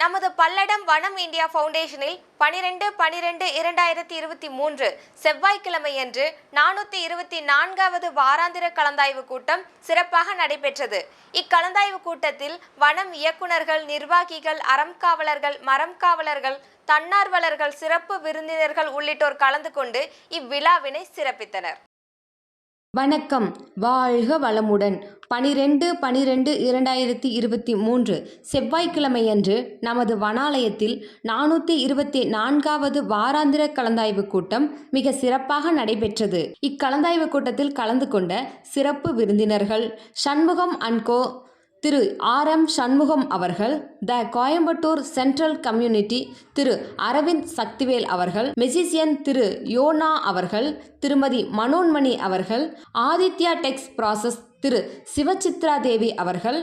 நமது பல்லடம் வனம் இந்தியா ஃபவுண்டேஷனில் பனிரெண்டு பனிரெண்டு இரண்டாயிரத்தி இருபத்தி மூன்று செவ்வாய்க்கிழமையன்று நானூற்றி இருபத்தி நான்காவது வாராந்திர கலந்தாய்வு கூட்டம் சிறப்பாக நடைபெற்றது. இக்கலந்தாய்வு கூட்டத்தில் வனம் இயக்குனர்கள் நிர்வாகிகள் அறம் காவலர்கள் மரம் காவலர்கள் தன்னார்வலர்கள் சிறப்பு விருந்தினர்கள் உள்ளிட்டோர் கலந்து கொண்டு இவ்விழாவினை சிறப்பித்தனர். வணக்கம். வாழ்க வளமுடன். பனிரெண்டு பனிரெண்டு இரண்டாயிரத்தி இருபத்தி மூன்று செவ்வாய்க்கிழமையன்று நமது வனாலயத்தில் நானூற்றி இருபத்தி நான்காவது வாராந்திர கலந்தாய்வு கூட்டம் மிக சிறப்பாக நடைபெற்றது. இக்கலந்தாய்வு கூட்டத்தில் கலந்து கொண்ட சிறப்பு விருந்தினர்கள் Shanmugam and co Thiru R M Shanmugam அவர்கள் the Coimbatore central community Thiru Aravind Sakthivel அவர்கள் மெசிசியன் திரு யோனா அவர்கள் திருமதி மனோன்மணி அவர்கள் ஆதித்யா டெக்ஸ் ப்ராசஸ் திரு சிவசித்ரா தேவி அவர்கள்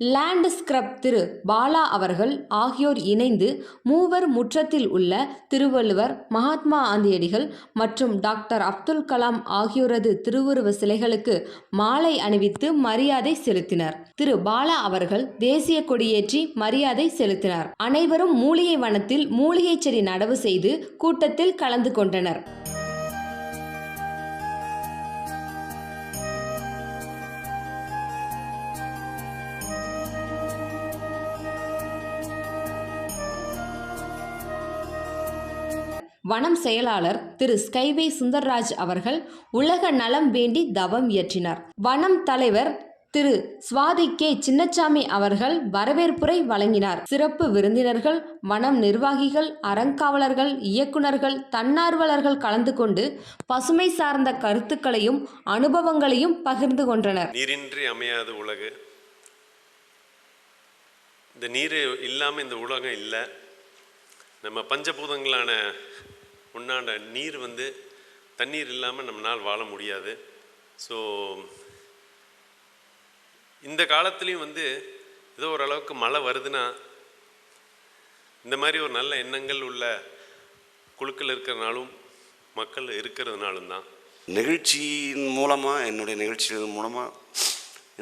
லேண்ட் ஸ்கிரப் திரு பாலா அவர்கள் ஆகியோர் இணைந்து மூவர் முற்றத்தில் உள்ள திருவள்ளுவர் மகாத்மா காந்தியடிகள் மற்றும் டாக்டர் அப்துல் கலாம் ஆகியோரது திருவுருவ சிலைகளுக்கு மாலை அணிவித்து மரியாதை செலுத்தினர். திரு பாலா அவர்கள் தேசிய கொடியேற்றி மரியாதை செலுத்தினார். அனைவரும் மூலிகை வனத்தில் மூலிகை செடி நடவு செய்து கூட்டத்தில் கலந்து கொண்டனர். வனம் செயலாளர் திரு. ஸ்கைவே சுந்தர்ராஜ் அவர்கள் உலக நலம் வேண்டி தவம் இயற்றினார். வனம் தலைவர் திரு. சுவாதி கே. சின்னச்சாமி அவர்கள் வரவேற்புரை வழங்கினார். சிறப்பு விருந்தினர்கள் வனம் நிர்வாகிகள் அறங்காவலர்கள் இயக்குனர்கள் தன்னார்வலர்கள் கலந்து கொண்டு பசுமை சார்ந்த கருத்துக்களையும் அனுபவங்களையும் பகிர்ந்து கொண்டனர். நீரின்றி அமையாத உலகு. இந்த நீர் இல்லாமல் இந்த உலகம் இல்லை. நம்ம பஞ்சபூதங்களான உண்டான நீர் வந்து தண்ணீர் இல்லாமல் நம்மளால் வாழ முடியாது. ஸோ இந்த காலத்துலேயும் வந்து ஏதோ ஓரளவுக்கு மழை வருதுன்னா இந்த மாதிரி ஒரு நல்ல எண்ணங்கள் உள்ள குழுக்கள் இருக்கிறனாலும் மக்கள் இருக்கிறதுனாலும் தான். நிகழ்ச்சியின் மூலமாக என்னுடைய நிகழ்ச்சிகள் மூலமாக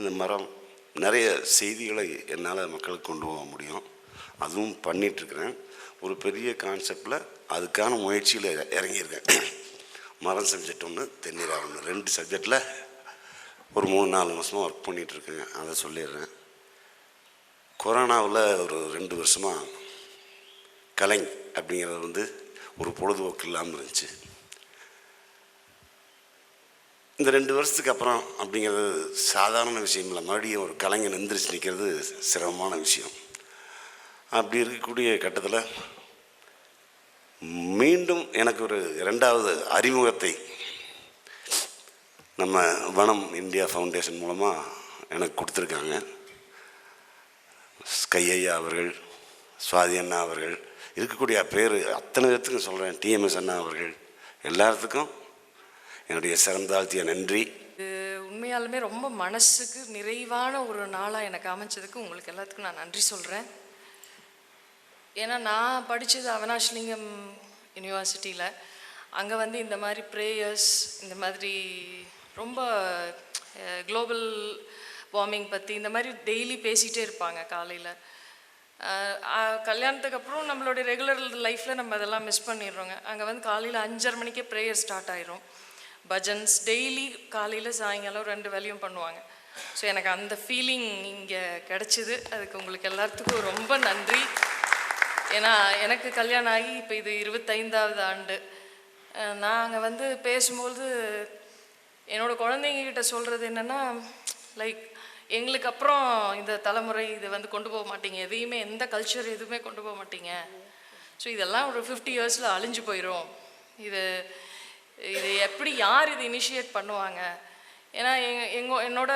இந்த மரம் நிறைய செய்திகளை என்னால் மக்களுக்கு கொண்டு போக முடியும். அதுவும் பண்ணிகிட்ருக்கிறேன் ஒரு பெரிய கான்செப்டில் அதுக்கான முயற்சியில் இறங்கியிருக்கேன். மரம் சப்ஜெக்ட் ஒன்று தென்னீரா ஒன்று ரெண்டு சப்ஜெக்டில் ஒரு மூணு நாலு மாதமாக ஒர்க் பண்ணிகிட்ருக்கேன் அதை சொல்லிடுறேன். கொரோனாவில் ஒரு ரெண்டு வருஷமாக கலைஞ் அப்படிங்கிறது வந்து ஒரு பொழுதுபோக்கு இல்லாமல் இருந்துச்சு. இந்த ரெண்டு வருஷத்துக்கு அப்புறம் அப்படிங்கிறது சாதாரண விஷயம் இல்லை. மறுபடியும் ஒரு கலைஞன் எந்திரிச்சு நிற்கிறது சிரமமான விஷயம். அப்படி இருக்கக்கூடிய கட்டத்தில் மீண்டும் எனக்கு ஒரு ரெண்டாவது அறிமுகத்தை நம்ம வனம் இந்தியா ஃபவுண்டேஷன் மூலமாக எனக்கு கொடுத்துருக்காங்க. ஸ்கையா அவர்கள் சுவாதி அண்ணா அவர்கள் இருக்கக்கூடிய பேர் அத்தனை பேர்த்துக்கும் சொல்கிறேன் டிஎம்எஸ் அண்ணா அவர்கள் எல்லாத்துக்கும் என்னுடைய சிறந்தாழ்த்திய நன்றி. உண்மையாலுமே ரொம்ப மனசுக்கு நிறைவான ஒரு நாளாக எனக்கு அமைச்சதுக்கு உங்களுக்கு எல்லாத்துக்கும் நான் நன்றி சொல்கிறேன் ஏன்னா நான் படித்தது அவனாஷ்லிங்கம் யூனிவர்சிட்டியில் அங்கே வந்து இந்த மாதிரி ப்ரேயர்ஸ் இந்த மாதிரி ரொம்ப குளோபல் வார்மிங் பற்றி இந்த மாதிரி டெய்லி பேசிகிட்டே இருப்பாங்க காலையில். கல்யாணத்துக்கு அப்புறம் நம்மளுடைய ரெகுலர் லைஃப்பில் நம்ம அதெல்லாம் மிஸ் பண்ணிடுறோங்க. அங்கே வந்து காலையில் அஞ்சரை மணிக்கே ப்ரேயர் ஸ்டார்ட் ஆயிரும். பஜன்ஸ் டெய்லி காலையில் சாயங்காலம் ரெண்டு வேலையும் பண்ணுவாங்க. ஸோ எனக்கு அந்த ஃபீலிங் இங்கே கிடச்சிது. அதுக்கு உங்களுக்கு எல்லாத்துக்கும் ரொம்ப நன்றி. ஏன்னா எனக்கு கல்யாணம் ஆகி இப்போ இது இருபத்தைந்தாவது ஆண்டு. நாங்கள் வந்து பேசும்போது என்னோடய குழந்தைங்கக்கிட்ட சொல்கிறது என்னென்னா லைக் எங்களுக்கு அப்புறம் இந்த தலைமுறை இதை வந்து கொண்டு போக மாட்டீங்க. எதையுமே எந்த கல்ச்சர் எதுவுமே கொண்டு போக மாட்டீங்க. ஸோ இதெல்லாம் ஒரு ஃபிஃப்டி இயர்ஸில் அழிஞ்சு போயிடும் இது இது எப்படி யார் இது இனிஷியேட் பண்ணுவாங்க? ஏன்னா எங் எங்க என்னோட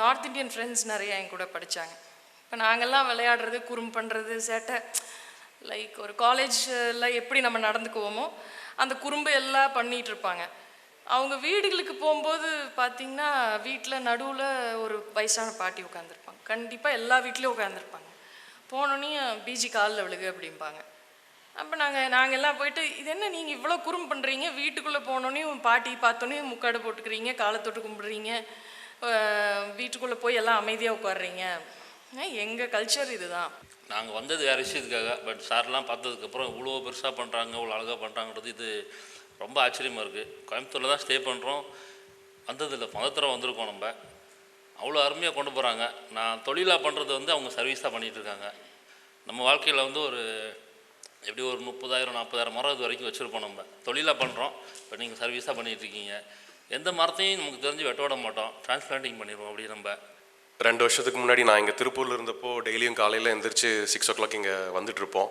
நார்த் இந்தியன் ஃப்ரெண்ட்ஸ் நிறையா என் கூட படித்தாங்க இப்போ நாங்கள்லாம் விளையாடுறது குறும் பண்ணுறது சேட்டை லைக் ஒரு காலேஜில் எப்படி நம்ம நடந்துக்குவோமோ அந்த குறும்பு எல்லாம் பண்ணிகிட்டு இருப்பாங்க. அவங்க வீடுகளுக்கு போகும்போது பார்த்திங்கன்னா வீட்டில் நடுவில் ஒரு வயசான பாட்டி உட்காந்துருப்பாங்க கண்டிப்பாக எல்லா வீட்லேயும் உட்காந்துருப்பாங்க போனோன்னே பிஜி காலில் விழுகு அப்படிம்பாங்க. அப்போ நாங்கள் நாங்கள் எல்லாம் போயிட்டு இது என்ன நீங்கள் இவ்வளோ குறும் பண்ணுறீங்க வீட்டுக்குள்ளே போனோன்னே பாட்டி பார்த்தோன்னே முக்காடு போட்டுக்கிறீங்க காலை தொட்டு கும்பிடுறீங்க வீட்டுக்குள்ளே போய் எல்லாம் அமைதியாக உட்காடுறீங்க எங்கள் கல்ச்சர் இதுதான் நாங்கள் வந்தது வேறு விஷயத்துக்காக பட் சார்லாம் பார்த்ததுக்கப்புறம் இவ்வளோ பெருசாக பண்ணுறாங்க இவ்வளோ அழகாக பண்ணுறாங்கிறது இது ரொம்ப ஆச்சரியமாக இருக்குது கோயம்புத்தூரில் தான் ஸ்டே பண்ணுறோம் வந்ததில்லை மதத்தரம் வந்திருக்கோம் நம்ம. அவ்வளோ அருமையாக கொண்டு போகிறாங்க நான் தொழிலாக பண்ணுறது வந்து அவங்க சர்வீஸாக பண்ணிகிட்ருக்காங்க நம்ம வாழ்க்கையில் வந்து ஒரு எப்படி ஒரு முப்பதாயிரம் நாற்பதாயிரம் மரம் இது வரைக்கும் வச்சுருப்போம் நம்ம. தொழிலாக பண்ணுறோம் இப்போ நீங்கள் சர்வீஸாக பண்ணிகிட்டு இருக்கீங்க. எந்த மரத்தையும் நமக்கு தெரிஞ்சு வெட்ட விட மாட்டோம். டிரான்ஸ்பிளான்டிங் பண்ணிடுவோம் அப்படி நம்ம. ரெண்டு வருஷத்துக்கு முன்னாடி நான் இங்கே திருப்பூரில் இருந்தப்போ டெய்லியும் காலையில் எந்திரிச்சு சிக்ஸ் ஓ கிளாக் இங்கே வந்துட்டுருப்போம்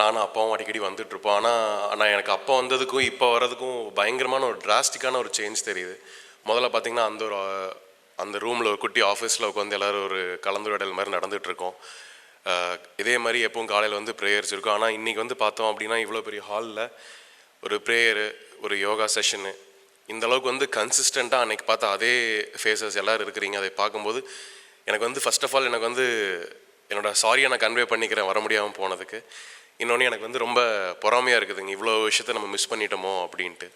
நானும் அப்பாவும் அடிக்கடி வந்துட்டுருப்போம் ஆனால் ஆனால் எனக்கு அப்பா வந்ததுக்கும் இப்போ வர்றதுக்கும் பயங்கரமான ஒரு டிராஸ்டிக்கான ஒரு சேஞ்ச் தெரியுது. முதல்ல பார்த்தீங்கன்னா அந்த ஒரு அந்த ரூமில் ஒரு குட்டி ஆஃபீஸில் உட்காந்து எல்லோரும் ஒரு கலந்துரையாடல் மாதிரி நடந்துகிட்ருக்கோம் இதே மாதிரி எப்பவும் காலையில் வந்து ப்ரேயர்ஸ் இருக்கும். ஆனால் இன்றைக்கி வந்து பார்த்தோம் அப்படின்னா இவ்வளோ பெரிய ஹாலில் ஒரு ப்ரேயரு ஒரு யோகா செஷனு இந்த அளவுக்கு வந்து கன்சிஸ்டண்ட்டாக அன்னைக்கு பார்த்தா அதே ஃபேஸஸ் எல்லோரும் இருக்கிறீங்க அதை பார்க்கும்போது எனக்கு வந்து ஃபர்ஸ்ட் ஆஃப் ஆல் எனக்கு வந்து என்னோட சாரியை நான் கன்வே பண்ணிக்கிறேன் வர முடியாமல் போனதுக்கு. இன்னொன்று எனக்கு வந்து ரொம்ப பொறாமையாக இருக்குதுங்க. இவ்வளோ விஷயத்த நம்ம மிஸ் பண்ணிட்டோமோ அப்படின்ட்டு.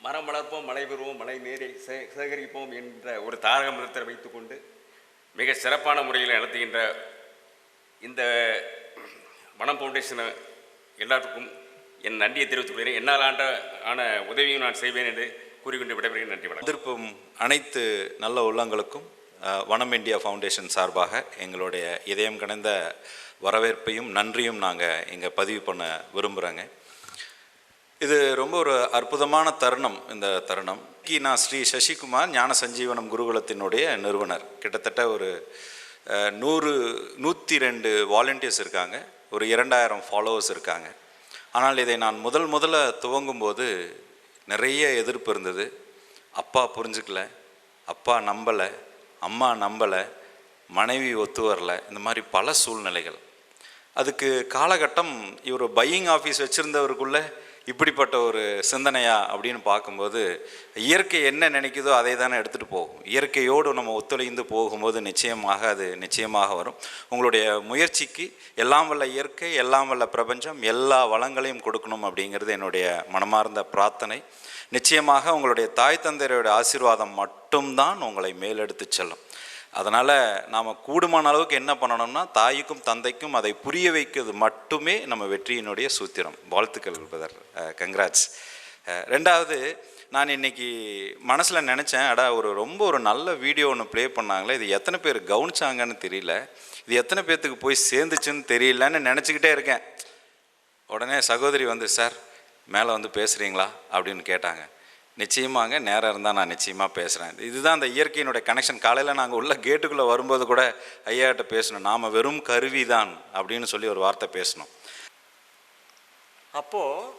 மரம் வளர்ப்போம் மழை பெறுவோம் மழை நீரை சே சேகரிப்போம் என்ற ஒரு தாரக மந்திரத்தை வைத்துக்கொண்டு மிக சிறப்பான முறையில் நடத்துகின்ற இந்த வனம் ஃபவுண்டேஷனை எல்லாத்துக்கும் என் நன்றியை தெரிவித்துக் கொள்கிறேன். என்னால் ஆண்ட ஆன உதவியும் நான் செய்வேன் என்று கூறிக்கொண்டு விடைபெறுகிறேன். நன்றி வணக்கம். திருப்பும் அனைத்து நல்ல உள்ளங்களுக்கும் வனம் இந்தியா ஃபவுண்டேஷன் சார்பாக எங்களுடைய இதயம் கணிந்த வரவேற்பையும் நன்றியும் நாங்கள் இங்கே பதிவு பண்ண விரும்புகிறோங்க இது ரொம்ப ஒரு அற்புதமான தருணம் இந்த தருணம். கி. நான் ஸ்ரீ சசிகுமார் ஞான சஞ்சீவனம் குருகுலத்தினுடைய நிறுவனர். கிட்டத்தட்ட ஒரு நூறு நூற்றி ரெண்டு வாலண்டியர்ஸ் இருக்காங்க. ஒரு இரண்டாயிரம் ஃபாலோவர்ஸ் இருக்காங்க. ஆனால் இதை நான் முதல் முதல்ல துவங்கும்போது நிறைய எதிர்ப்பு இருந்தது. அப்பா புரிஞ்சுக்கல அப்பா நம்பலை அம்மா நம்பலை மனைவி ஒத்து வரல இந்த மாதிரி பல சூழ்நிலைகள். அதுக்கு காலகட்டம் இவர் பையிங் ஆஃபீஸ் வச்சுருந்தவருக்குள்ளே இப்படிப்பட்ட ஒரு சிந்தனையா அப்படின்னு பார்க்கும்போது இயற்கை என்ன நினைக்குதோ அதை தானே எடுத்துகிட்டு போகும். இயற்கையோடு நம்ம ஒத்துழைந்து போகும்போது நிச்சயமாக அது நிச்சயமாக வரும். உங்களுடைய முயற்சிக்கு எல்லாம் வல்ல இயற்கை எல்லாம் வல்ல பிரபஞ்சம் எல்லா வளங்களையும் கொடுக்கணும் அப்படிங்கிறது என்னுடைய மனமார்ந்த பிரார்த்தனை. நிச்சயமாக உங்களுடைய தாய் தந்தையருடைய ஆசீர்வாதம் மட்டும்தான் உங்களை மேலெடுத்து செல்லும். அதனால் நாம் கூடுமான அளவுக்கு என்ன பண்ணணும்னா தாய்க்கும் தந்தைக்கும் அதை புரிய வைக்கிறது மட்டுமே நம்ம வெற்றியினுடைய சூத்திரம். வாழ்த்துக்கள் பிரதர். கங்க்ராட்ஸ் ரெண்டாவது நான் இன்னைக்கு மனசில் நினச்சேன் அடா ஒரு ரொம்ப ஒரு நல்ல வீடியோ ஒன்று ப்ளே பண்ணாங்களே இது எத்தனை பேர் கவனிச்சாங்கன்னு தெரியல. இது எத்தனை பேர்த்துக்கு போய் சேர்ந்துச்சுன்னு தெரியலன்னு நினச்சிக்கிட்டே இருக்கேன். உடனே சகோதரி வந்து சார் மேலே வந்து பேசுகிறீங்களா அப்படின்னு கேட்டாங்க. நிச்சயமாங்க நேரம் இருந்தால் நான் நிச்சயமாக பேசுகிறேன் இதுதான் அந்த இயற்கையினுடைய கனெக்ஷன் காலையில் நாங்கள் உள்ள கேட்டுக்குள்ளே வரும்போது கூட ஐயாட்ட பேசணும். நாம் வெறும் கருவி தான் அப்படின்னு சொல்லி ஒரு வார்த்தை பேசணும். அப்போது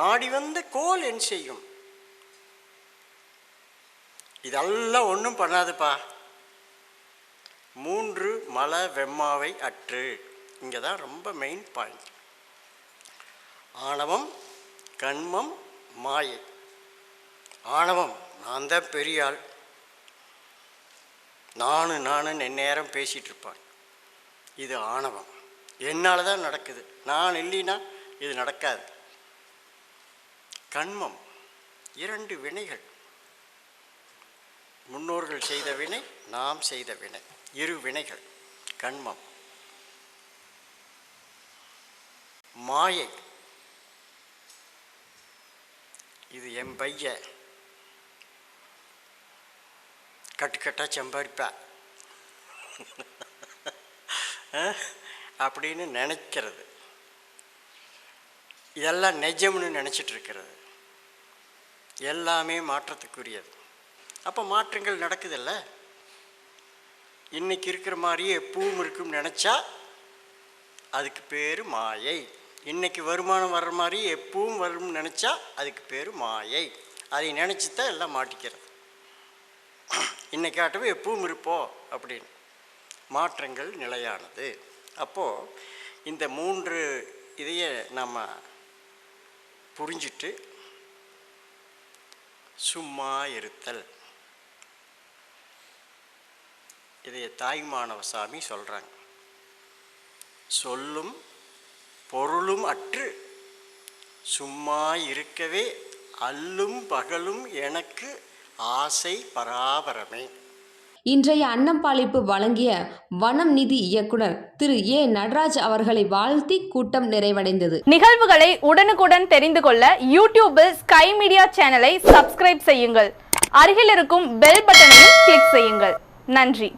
நாடி வந்த கோல் என் செய்யும். இதெல்லாம் ஒன்றும் பண்ணாதுப்பா. மூன்று மல வெம்மாவை அற்று. இங்கே தான் ரொம்ப மெயின் பாயிண்ட் ஆணவம் கண்மம் மாயை. ஆணவம். நான் தான் பெரியாள் நானும் நானு நானுன்னு நேரம் பேசிகிட்ருப்பான் இது ஆணவம். என்னால் தான் நடக்குது. நான் இல்லைன்னா இது நடக்காது. கண்மம். இரண்டு வினைகள். முன்னோர்கள் செய்த வினை நாம் செய்த வினை. இரு வினைகள். கண்மம். மாயை. இது என் பையன். கட்டுக்கட்டாக சம்பாதிப்பா அப்படின்னு நினைக்கிறது. இதெல்லாம் நிஜம்னு நினச்சிட்டு இருக்கிறது எல்லாமே மாற்றத்துக்குரியது. அப்போ மாற்றங்கள் நடக்குதில்ல? இன்றைக்கி இருக்கிற மாதிரியே எப்பவும் இருக்கும்னு நினச்சா அதுக்கு பேர் மாயை. இன்றைக்கி வருமானம் வர்ற மாதிரி எப்பவும் வரும்னு நினச்சா அதுக்கு பேர் மாயை. அதை நினச்சி தான் எல்லாம் மாட்டிக்கிறது. இன்னைக்காட்டவே எப்பவும் இருப்போம் அப்படின்னு. மாற்றங்கள் நிலையானது. அப்போது இந்த மூன்று இதையே நம்ம புரிஞ்சிட்டு சும்மா இருத்தல். இதைய தாய்மானவசாமி சொல்கிறாங்க சொல்லும் பொருளும் அற்று சும்மா இருக்கவே அல்லும் பகலும் எனக்கு ஆசை பராபரமே. இன்றைய அன்னம்பாளிப்பு வழங்கிய வனம் நிதி இயக்குனர் திரு ஏ நடராஜ் அவர்களை வாழ்த்தி கூட்டம் நிறைவடைந்தது. நிகழ்வுகளை உடனுக்குடன் தெரிந்து கொள்ள யூடியூபில் ஸ்கை மீடியா சேனலை சப்ஸ்கிரைப் செய்யுங்கள். அருகில் இருக்கும் பெல் பட்டனையும் கிளிக் செய்யுங்கள். நன்றி.